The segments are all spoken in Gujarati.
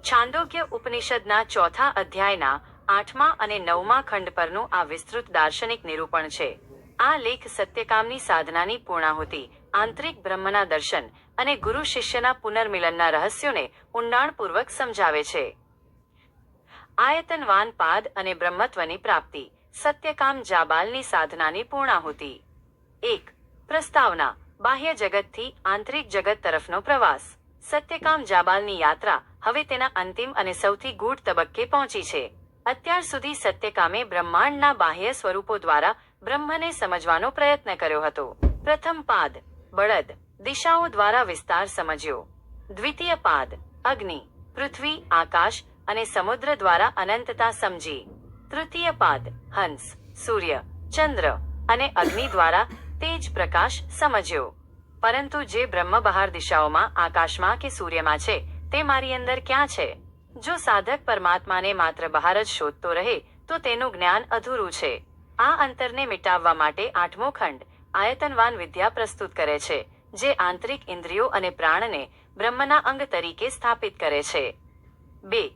છાંદોગ્ય ઉપનિષદના ચોથા અધ્યાયના આઠમા અને નવમા ખંડ પરનું આ વિસ્તૃત દાર્શનિક નિરૂપણ છે. આ લેખ સત્યકામની સાધનાની પૂર્ણાહુતિ, આંતરિક બ્રહ્મના દર્શન અને ગુરુ શિષ્યના પુનર્મિલનના રહસ્યોને ઊંડાણપૂર્વક સમજાવે છે. આયતનવાન પાદ અને બ્રહ્મત્વની પ્રાપ્તિ, સત્યકામ જાબાલની સાધનાની પૂર્ણાહુતિ. એક, પ્રસ્તાવના, બાહ્ય જગતથી આંતરિક જગત તરફનો પ્રવાસ. સત્યકામ જાબાલની યાત્રા હવે તેના અંતિમ અને સૌથી ગૂઢ તબક્કે પહોંચી છે. અત્યાર સુધી સત્યકામે બ્રહ્માંડના બાહ્ય સ્વરૂપો દ્વારા બ્રહ્મને સમજવાનો પ્રયત્ન કર્યો હતો. પ્રથમ પાદ, બળદ, દિશાઓ દ્વારા વિસ્તાર સમજ્યો. દ્વિતીય પાદ, અગ્નિ, પૃથ્વી, આકાશ અને સમુદ્ર દ્વારા અનંતતા સમજી. તૃતીય પાદ, હંસ, સૂર્ય, ચંદ્ર અને અગ્નિ દ્વારા તેજ પ્રકાશ સમજ્યો. પરંતુ જે બ્રહ્મ બહાર દિશાઓમાં, આકાશમાં કે સૂર્યમાં છે તે મારી અંદર ક્યાં છે? જો સાધક પરમાત્માને માત્ર બહાર જ શોધતો રહે, તો તેનું જ્ઞાન અધૂરું છે. આ અંતરને મિટાવવા માટે આઠમો ખંડ આયતનવાન વિદ્યા પ્રસ્તુત કરે છે, જે આંતરિક ઇન્દ્રિયો અને પ્રાણને બ્રહ્મના અંગ તરીકે સ્થાપિત કરે છે. બે.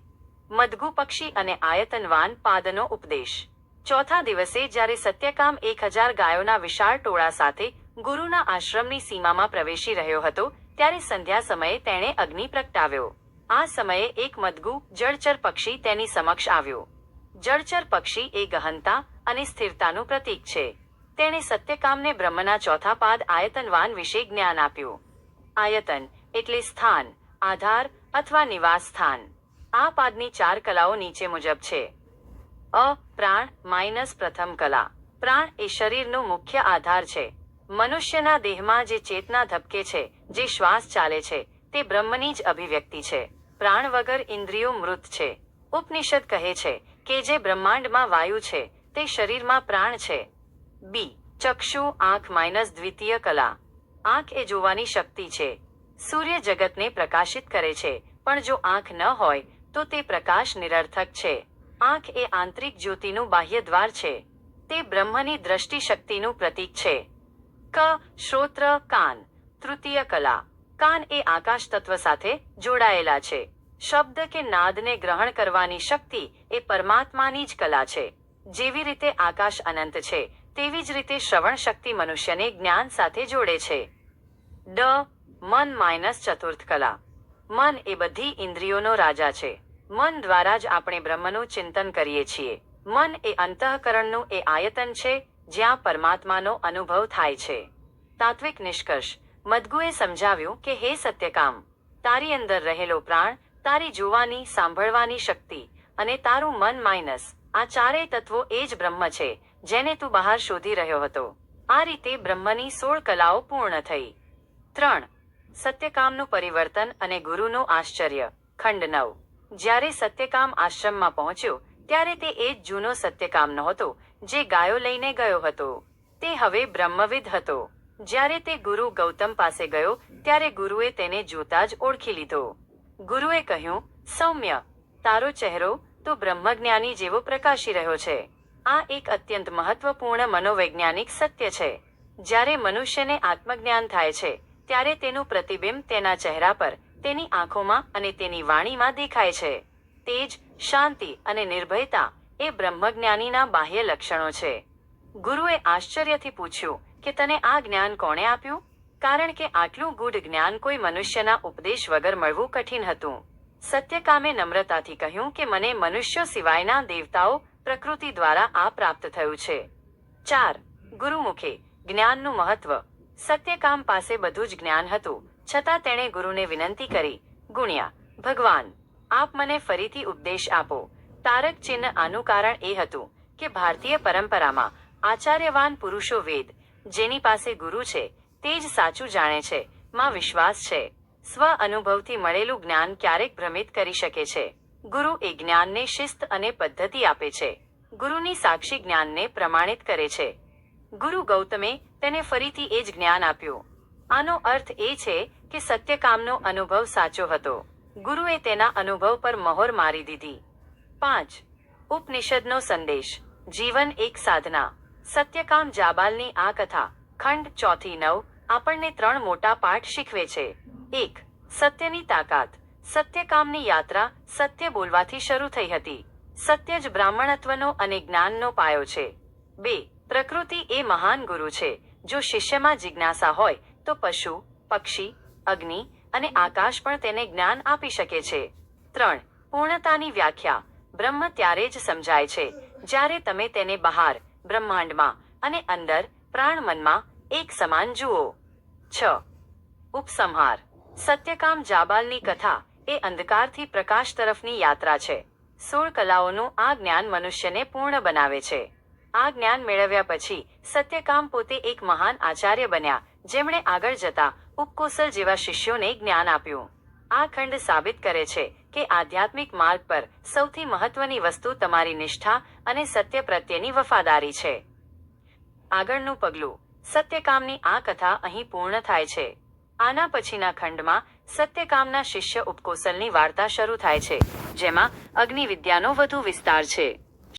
મદગુ પક્ષી અને આયતનવાન પાદનો ઉપદેશ. ચોથા દિવસે જ્યારે સત્યકામ એક હજાર ગાયોના વિશાળ ટોળા સાથે ગુરુના આશ્રમની સીમામાં પ્રવેશી રહ્યો હતો ત્યારે સંધ્યા સમયે તેણે અગ્નિ પ્રગટાવ્યો. આ સમયે એક મદગુ જળચર પક્ષી તેની સમક્ષ આવ્યો. જળચર પક્ષી એ ગહનતા અને સ્થિરતાનું પ્રતીક છે. તેણે સત્યકામને બ્રહ્મના ચોથા પાદ આયતનવાન વિશે જ્ઞાન આપ્યું. આયતન એટલે સ્થાન, આધાર અથવા નિવાસ સ્થાન. આ પાદની ચાર કલાઓ નીચે મુજબ છે. અ, પ્રાણ, માઇનસ પ્રથમ કલા. પ્રાણ એ શરીરનો મુખ્ય આધાર છે. મનુષ્યના દેહમાં જે ચેતના ધબકે છે, જે શ્વાસ ચાલે છે, તે બ્રહ્મની જ અભિવ્યક્તિ છે. પ્રાણ વગર ઇન્દ્રિયો મૃત છે. ઉપનિષદ કહે છે કે જે બ્રહ્માંડમાં વાયુ છે, તે શરીરમાં પ્રાણ છે. બી. ચક્ષુ, આંખ માઇનસ દ્વિતીય કલા. આંખ એ જોવાની શક્તિ છે. સૂર્ય જગતને પ્રકાશિત કરે છે, પણ જો આંખ ન હોય, તો તે પ્રકાશ નિરર્થક છે. આંખ એ આંતરિક જ્યોતિનું બાહ્ય દ્વાર છે. તે બ્રહ્મની દ્રષ્ટિ શક્તિનું પ્રતીક છે. ક, શ્રોત્ર, કાન. તૃતીય કલા. કાન એ આકાશ તત્વ સાથે જોડાયેલા છે. શબ્દ કે નાદને ગ્રહણ કરવાની શક્તિ એ પરમાત્માની જ કલા છે. જેવી રીતે આકાશ અનંત છે, તેવી જ રીતે શ્રવણ શક્તિ મનુષ્યને જ્ઞાન સાથે જોડે છે. ડ, મન માઇનસ ચતુર્થ કલા. મન એ બધી ઇન્દ્રિયોનો રાજા છે. મન દ્વારા જ આપણે બ્રહ્મનું ચિંતન કરીએ છીએ. મન એ અંતઃકરણનું એ આયતન છે જ્યાં પરમાત્માનો અનુભવ થાય છે. તાત્વિક નિષ્કર્ષ મદગુએ સમજાવ્યું કે હે સત્યકામ, તારી અંદર રહેલો પ્રાણ, તારી જોવાની, સાંભળવાની શક્તિ અને તારું મન માઇનસ, આ ચારેય તત્વો એ જ બ્રહ્મ છે, જેને તું બહાર શોધી રહ્યો હતો. આ રીતે બ્રહ્મની સોળ કલાઓ પૂર્ણ થઈ. ત્રણ, સત્યકામનું પરિવર્તન અને ગુરુનું આશ્ચર્ય. ખંડ નવ, જ્યારે સત્યકામ આશ્રમમાં પહોંચ્યો, ત્યારે તે એ જ જૂનો સત્યકામ નહોતો જે ગાયો લઈને ગયો હતો. તે હવે બ્રહ્મવિદ હતો. જ્યારે તે ગુરુ ગૌતમ પાસે ગયો, ત્યારે ગુરુએ તેને જોતા જ ઓળખી લીધો. ગુરુએ કહ્યું, સૌમ્ય, તારો ચહેરો તો બ્રહ્મજ્ઞાની જેવો પ્રકાશી રહ્યો છે. આ એક અત્યંત મહત્વપૂર્ણ મનોવૈજ્ઞાનિક સત્ય છે. જ્યારે મનુષ્યને આત્મજ્ઞાન થાય છે, ત્યારે તેનું પ્રતિબિંબ તેના ચહેરા પર, તેની આંખોમાં અને તેની વાણીમાં દેખાય છે. તેજ, શાંતિ અને નિર્ભયતા એ બ્રહ્મજ્ઞાનીના બાહ્ય લક્ષણો છે. ગુરુએ આશ્ચર્યથી પૂછ્યું કે તને આ જ્ઞાન કોણે આપ્યું? કારણ કે આટલું ગૂઢ જ્ઞાન કોઈ મનુષ્યના ઉપદેશ વગર મળવું કઠિન હતું. સત્યકામે નમ્રતાથી કહ્યું કે મને મનુષ્યો સિવાયના દેવતાઓ પ્રકૃતિ દ્વારા આ પ્રાપ્ત થયું છે. ચાર, ગુરુમુખે જ્ઞાનનું મહત્વ. સત્યકામ પાસે બધું જ જ્ઞાન હતું. છતાં તેણે ગુરુને વિનંતી કરી, ગુણ્યા, ભગવાન, આપ મને ફરીથી ઉપદેશ આપો. તારક ચિહ્ન આનું કારણ એ હતું કે ભારતીય પરંપરામાં આચાર્યવાન પુરુષો વેદ, જેની પાસે ગુરુ છે, તે જ સાચું જાણે છે, માં વિશ્વાસ છે. સ્વ અનુભવથી મળેલું જ્ઞાન ક્યારેક ભ્રમિત કરી શકે છે. ગુરુ એ જ્ઞાનને શિસ્ત અને પદ્ધતિ આપે છે. ગુરુની સાક્ષી જ્ઞાનને પ્રમાણિત કરે છે. ગુરુ ગૌતમે તેને ફરીથી એ જ જ્ઞાન આપ્યું. આનો અર્થ એ છે કે સત્યકામનો અનુભવ સાચો હતો. ગુરુએ તેના અનુભવ પર મહોર મારી દીધી. પાંચ. ઉપનિષદનો સંદેશ. જીવન એક સાધના. સત્યકામ જાબાલની આ કથા. ખંડ ચોથી નવ. આપણને ત્રણ મોટા પાઠ શીખવે છે. એક. સત્યની તાકાત. સત્યકામની યાત્રા સત્ય બોલવાથી શરૂ થઈ હતી. સત્ય જ બ્રાહ્મણત્વનો અને જ્ઞાનનો પાયો છે. બે. પ્રકૃતિ એ મહાન ગુરુ છે. જો શિષ્યમાં જિજ્ઞાસા હોય, તો પશુ, પક્ષી, અગ્નિ અને આકાશ પણ તેને જ્ઞાન આપી શકે છે. ત્રણ. પૂર્ણતાની વ્યાખ્યા. બ્રહ્મ ત્યારે જ સમજાય છે. જ્યારે તમે તેને બહાર, બ્રહ્માંડમાં અને અંદર, પ્રાણમનમાં એક સમાન જુઓ. છ. ઉપસંહાર. સત્યકામ જાબાલની કથા એ અંધકારથી પ્રકાશ તરફની યાત્રા છે. સોળ કલાઓનું આ જ્ઞાન મનુષ્યને પૂર્ણ બનાવે છે. આ જ્ઞાન મેળવ્યા પછી સત્યકામ પોતે એક મહાન આચાર્ય બન્યા, જેમણે આગળ જતા ઉપકોસલ જેવા શિષ્યોને જ્ઞાન આપ્યું. આ ખંડ સાબિત કરે છે કે આધ્યાત્મિક માર્ગ પર સૌથી મહત્વની વસ્તુ તમારી નિષ્ઠા અને સત્ય પ્રત્યેની વફાદારી છે. આગળનું પગલું, સત્યકામની આ કથા અહીં પૂર્ણ થાય છે. આના પછીના ખંડમાં સત્યકામના શિષ્ય ઉપકોસલની વાર્તા શરૂ થાય છે, જેમાં અગ્નિ વિદ્યાનો વધુ વિસ્તાર છે.